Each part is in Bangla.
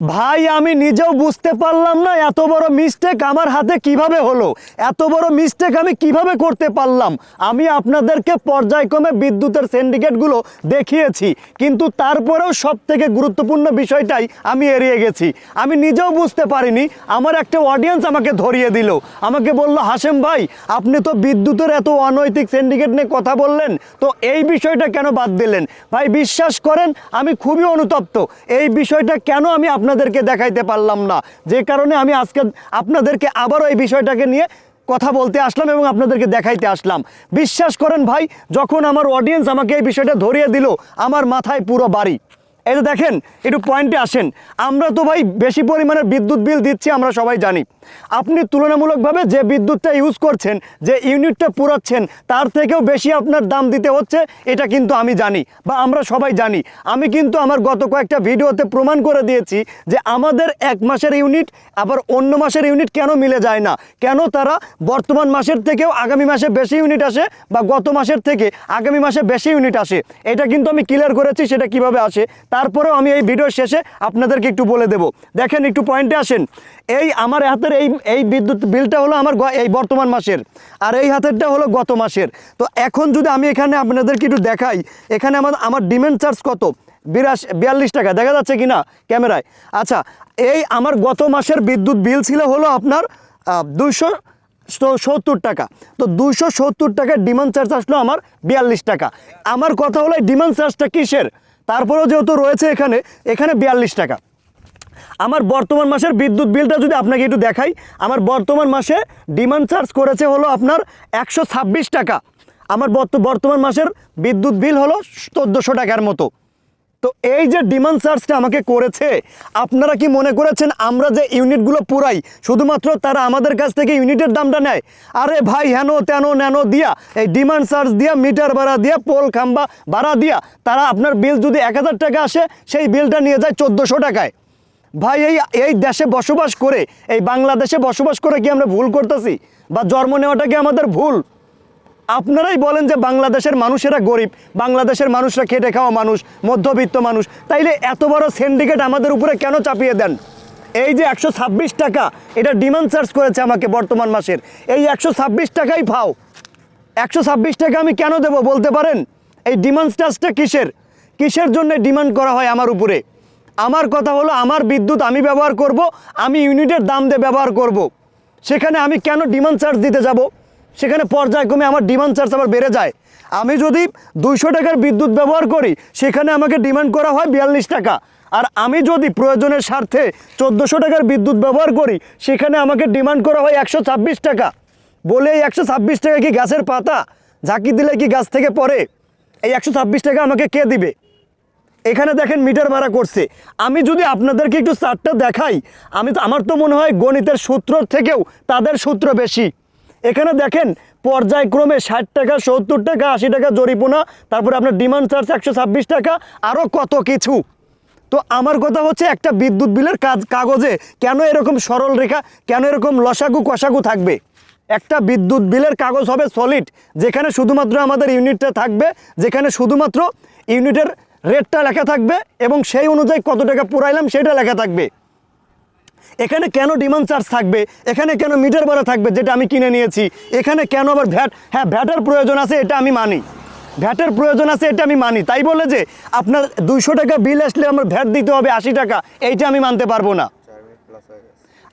ভাই, আমি নিজেও বুঝতে পারলাম না এত বড় মিস্টেক আমার হাতে কীভাবে হলো। এত বড় মিস্টেক আমি কীভাবে করতে পারলাম? আমি আপনাদেরকে পর্যায়ক্রমে বিদ্যুতের সিন্ডিকেটগুলো দেখিয়েছি, কিন্তু তারপরেও সব থেকে গুরুত্বপূর্ণ বিষয়টাই আমি এড়িয়ে গেছি। আমি নিজেও বুঝতে পারিনি, আমার একটা অডিয়েন্স আমাকে ধরিয়ে দিল। আমাকে বলল হাসেম ভাই, আপনি তো বিদ্যুতের এত অনৈতিক সিন্ডিকেট নিয়ে কথা বললেন, তো এই বিষয়টা কেন বাদ দিলেন? ভাই, বিশ্বাস করেন, আমি খুবই অনুতপ্ত। এই বিষয়টা কেন আমি আপনাদেরকে দেখাইতে পারলাম না। যে কারণে আমি আজকে আপনাদেরকে আবারও এই বিষয়টাকে নিয়ে কথা বলতে আসলাম এবং আপনাদেরকে দেখাইতে আসলাম। বিশ্বাস করেন ভাই, যখন আমার অডিয়েন্স আমাকে এই বিষয়টা ধরিয়ে দিল, আমার মাথায় পুরো বাড়ি। এই যে দেখেন, একটু পয়েন্টে আসেন। আমরা তো ভাই বেশি পরিমাণে বিদ্যুৎ বিল দিচ্ছি, আমরা সবাই জানি। আপনি তুলনামূলকভাবে যে বিদ্যুৎটা ইউজ করছেন, যে ইউনিটটা পুরাচ্ছেন, তার থেকেও বেশি আপনার দাম দিতে হচ্ছে, এটা কিন্তু আমি জানি বা আমরা সবাই জানি। আমি কিন্তু আমার গত কয়েকটা ভিডিওতে প্রমাণ করে দিয়েছি যে আমাদের এক মাসের ইউনিট আবার অন্য মাসের ইউনিট কেন মিলে যায় না? কেন তারা বর্তমান মাসের থেকেও আগামী মাসে বেশি ইউনিট আসে বা গত মাসের থেকে আগামী মাসে বেশি ইউনিট আসে? এটা কিন্তু আমি ক্লিয়ার করেছি, সেটা কীভাবে আসে? তারপরেও আমি এই ভিডিও শেষে আপনাদেরকে একটু বলে দেব। দেখেন, একটু পয়েন্টে আসেন। এই আমার হাতের এই এই বিদ্যুৎ বিলটা হলো আমার এই বর্তমান মাসের। আর এই হাতেরটা হলো গত মাসের। তো এখন যদি আমি এখানে আপনাদেরকে একটু দেখাই, এখানে আমার আমার ডিমেন্ড চার্জ কত? বিরাশ, বিয়াল্লিশ টাকা। দেখা যাচ্ছে কি না ক্যামেরায়? আচ্ছা এই আমার গত মাসের বিদ্যুৎ বিল ছিল হলো আপনার দুইশো সত্তর টাকা। তো দুশো সত্তর টাকার ডিমান্ড চার্জ আসলো আমার বিয়াল্লিশ টাকা। আমার কথা হলো এই ডিমান্ড চার্জটা কিসের? তারপরেও যেহেতু রয়েছে এখানে এখানে বিয়াল্লিশ টাকা। আমার বর্তমান মাসের বিদ্যুৎ বিলটা যদি আপনাকে একটু দেখাই, আমার বর্তমান মাসে ডিমান্ড চার্জ করেছে হলো আপনার একশো ছাব্বিশ টাকা। আমার বর্ত- বর্তমান মাসের বিদ্যুৎ বিল হলো চোদ্দোশো টাকার মতো। তো এই যে ডিমান্ড চার্জটা আমাকে করেছে, আপনারা কি মনে করেছেন আমরা যে ইউনিটগুলো পুরাই, শুধুমাত্র তারা আমাদের কাছ থেকে ইউনিটের দামটা নেয়? আরে ভাই, হেন তেন ন্যানো দিয়া, এই ডিমান্ড চার্জ দিয়া, মিটার ভাড়া দিয়া, পোল খাম্বা ভাড়া দিয়া, তারা আপনার বিল যদি এক হাজার টাকা আসে, সেই বিলটা নিয়ে যায় চোদ্দোশো টাকায়। ভাই, এই এই দেশে বসবাস করে, এই বাংলাদেশে বসবাস করে কি আমরা ভুল করতেছি? বা জন্ম নেওয়াটা কি আমাদের ভুল? আপনারাই বলেন যে বাংলাদেশের মানুষেরা গরিব, বাংলাদেশের মানুষরা খেটে খাওয়া মানুষ, মধ্যবিত্ত মানুষ। তাইলে এত বড় সিন্ডিকেট আমাদের উপরে কেন চাপিয়ে দেন? এই যে একশো ছাব্বিশ টাকা, এটা ডিমান্ড চার্জ করেছে আমাকে বর্তমান মাসের। এই একশো ছাব্বিশ টাকাই পাও একশো ছাব্বিশ টাকা আমি কেন দেবো বলতে পারেন? এই ডিমান্ড চার্জটা কিসের? কিসের জন্য ডিমান্ড করা হয় আমার উপরে? আমার কথা হলো, আমার বিদ্যুৎ আমি ব্যবহার করব, আমি ইউনিটের দাম দিয়ে ব্যবহার করব। সেখানে আমি কেন ডিমান্ড চার্জ দিতে যাব? সেখানে পর্যায়ক্রমে আমার ডিমান্ড চার্জ আবার বেড়ে যায়। আমি যদি দুইশো টাকার বিদ্যুৎ ব্যবহার করি, সেখানে আমাকে ডিমান্ড করা হয় বিয়াল্লিশ টাকা। আর আমি যদি প্রয়োজনের স্বার্থে চোদ্দোশো টাকার বিদ্যুৎ ব্যবহার করি, সেখানে আমাকে ডিমান্ড করা হয় একশো ছাব্বিশ টাকা। বলে এই একশো ছাব্বিশ টাকা কি গাছের পাতা? ঝাঁকি দিলে কি গাছ থেকে পড়ে? এই একশো ছাব্বিশ টাকা আমাকে কে দিবে? এখানে দেখেন মিটার ভাড়া করছে। আমি যদি আপনাদেরকে একটু চারটা দেখাই, আমি তো, আমার তো মনে হয় গণিতের সূত্র থেকেও তাদের সূত্র বেশি। এখানে দেখেন, পর্যায়ক্রমে ষাট টাকা, সত্তর টাকা, আশি টাকা জরিপোনা, তারপরে আপনার ডিমান্ড চার্জ একশো ছাব্বিশ টাকা আরও কত কিছু? তো আমার কথা হচ্ছে একটা বিদ্যুৎ বিলের কাজ কাগজে কেন এরকম সরল রেখা, কেন এরকম লসাগু কষাগু থাকবে? একটা বিদ্যুৎ বিলের কাগজ হবে সলিড যেখানে শুধুমাত্র আমাদের ইউনিটটা থাকবে, যেখানে শুধুমাত্র ইউনিটের রেটটা লেখা থাকবে এবং সেই অনুযায়ী কত টাকা পুরাইলাম সেটা লেখা থাকবে। এখানে কেন ডিমান্ড চার্জ থাকবে? এখানে কেন মিটার ভাড়া থাকবে যেটা আমি কিনে নিয়েছি? এখানে কেন আবার ভ্যাট হ্যাঁ ভ্যাটের প্রয়োজন আছে, এটা আমি মানি। ভ্যাটের প্রয়োজন আছে, এটা আমি মানি। তাই বলে যে আপনার দুইশো টাকা বিল আসলে আমার ভ্যাট দিতে হবে আশি টাকা, এইটা আমি মানতে পারব না।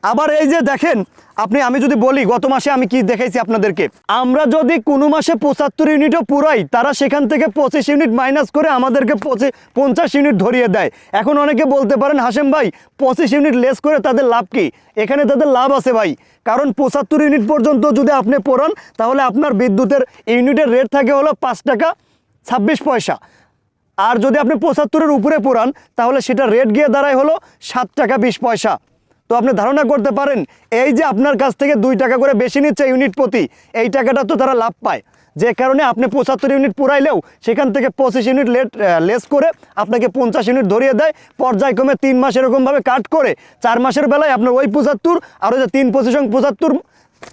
আবার এই যে দেখেন, আপনি, আমি যদি বলি গত মাসে আমি কি দেখাইছি আপনাদেরকে? আমরা যদি কোনো মাসে পঁচাত্তর ইউনিটও পুরাই, তারা সেখান থেকে পঁচিশ ইউনিট মাইনাস করে আমাদেরকে পঁচিশ পঞ্চাশ ইউনিট ধরিয়ে দেয়। এখন অনেকে বলতে পারেন হাসেম ভাই, পঁচিশ ইউনিট লেস করে তাদের লাভ কি? এখানে তাদের লাভ আছে ভাই। কারণ পঁচাত্তর ইউনিট পর্যন্ত যদি আপনি পড়ান, তাহলে আপনার বিদ্যুতের ইউনিটের রেট থাকে হলো পাঁচ টাকা ছাব্বিশ পয়সা। আর যদি আপনি পঁচাত্তরের উপরে পুরান তাহলে সেটা রেট গিয়ে দাঁড়ায় হলো সাত টাকা বিশ পয়সা। তো আপনি ধারণা করতে পারেন, এই যে আপনার কাছ থেকে দুই টাকা করে বেশি নিচ্ছে ইউনিট প্রতি, এই টাকাটা তো তারা লাভ পায়। যে কারণে আপনি পঁচাত্তর ইউনিট পুরাইলেও সেখান থেকে পঁচিশ ইউনিট লেট লেস করে আপনাকে পঞ্চাশ ইউনিট ধরিয়ে দেয়, পর্যায়ক্রমে তিন মাস এরকমভাবে কাট করে, চার মাসের বেলায় আপনার ওই পঁচাত্তর আর ওই যে তিন পঁচিশ পঁচাত্তর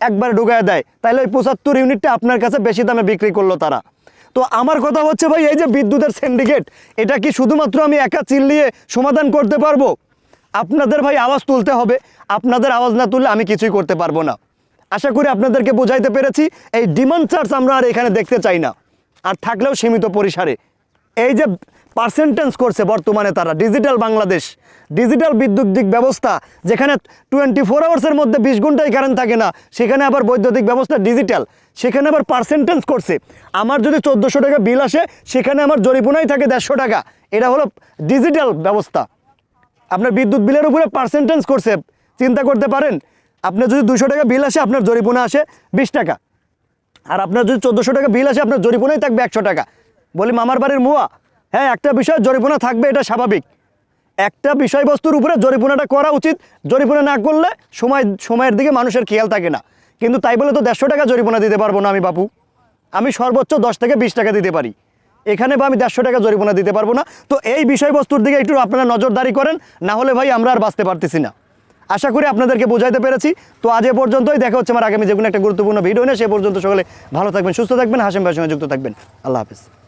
একবারে ঢুকায় দেয়। তাহলে ওই পঁচাত্তর ইউনিটটা আপনার কাছে বেশি দামে বিক্রি করল তারা। তো আমার কথা হচ্ছে ভাই, এই যে বিদ্যুতের সিন্ডিকেট এটা কি শুধুমাত্র আমি একা চিল্লিয়ে সমাধান করতে পারব? আপনাদের ভাই আওয়াজ তুলতে হবে। আপনাদের আওয়াজ না তুললে আমি কিছুই করতে পারব না। আশা করি আপনাদেরকে বোঝাইতে পেরেছি, এই ডিমান্ড চার্জ আমরা আর এখানে দেখতে চাই না। আর থাকলেও সীমিত পরিসরে। এই যে পার্সেন্টেজ করছে বর্তমানে তারা ডিজিটাল বাংলাদেশ। ডিজিটাল বিদ্যুতিক ব্যবস্থা, যেখানে টোয়েন্টি ফোর আওয়ার্সের মধ্যে বিশ ঘন্টায় কারেন্ট থাকে না, সেখানে আবার বৈদ্যুতিক ব্যবস্থা ডিজিটাল সেখানে আবার পার্সেন্টেজ করছে। আমার যদি চোদ্দোশো টাকা বিল আসে, সেখানে আমার জরিপুনাই থাকে দেড়শো টাকা। এটা হলো ডিজিটাল ব্যবস্থা। আপনার বিদ্যুৎ বিলের উপরে পার্সেন্টেজ করছে। চিন্তা করতে পারেন, আপনার যদি দুশো টাকা বিল আসে, আপনার জরিপুনা আসে বিশ টাকা। আর আপনার যদি চোদ্দোশো টাকা বিল আসে, আপনার জরিপুনাই থাকবে একশো টাকা। বলি, মামার বাড়ির মুয়া? হ্যাঁ একটা বিষয় জরিপুনা থাকবে, এটা স্বাভাবিক। একটা বিষয়বস্তুর উপরে জরিপুনাটা করা উচিত। জরিপুনা না করলে সময়, সময়ের দিকে মানুষের খেয়াল থাকে না। কিন্তু তাই বলে তো দেড়শো টাকা জরিপুনা দিতে পারব না আমি, বাপু। আমি সর্বোচ্চ দশ থেকে বিশ টাকা দিতে পারি। এখানে বা আমি দেড়শো টাকা জরিমানা দিতে পারব না। তো এই বিষয়বস্তুর দিকে একটু আপনারা নজরদারি করেন, না হলে ভাই আমরা আর বাঁচতে পারতেছি না। আশা করি আপনাদেরকে বোঝাইতে পেরেছি। তো আজ এ পর্যন্তই, দেখা হচ্ছে আমার আগামী যে কোনো একটা গুরুত্বপূর্ণ ভিডিও নেই সে পর্যন্ত সকলে ভালো থাকবেন, সুস্থ থাকবেন, হাসিম ভাইয়ের সঙ্গে যুক্ত থাকবেন। আল্লাহ হাফিজ।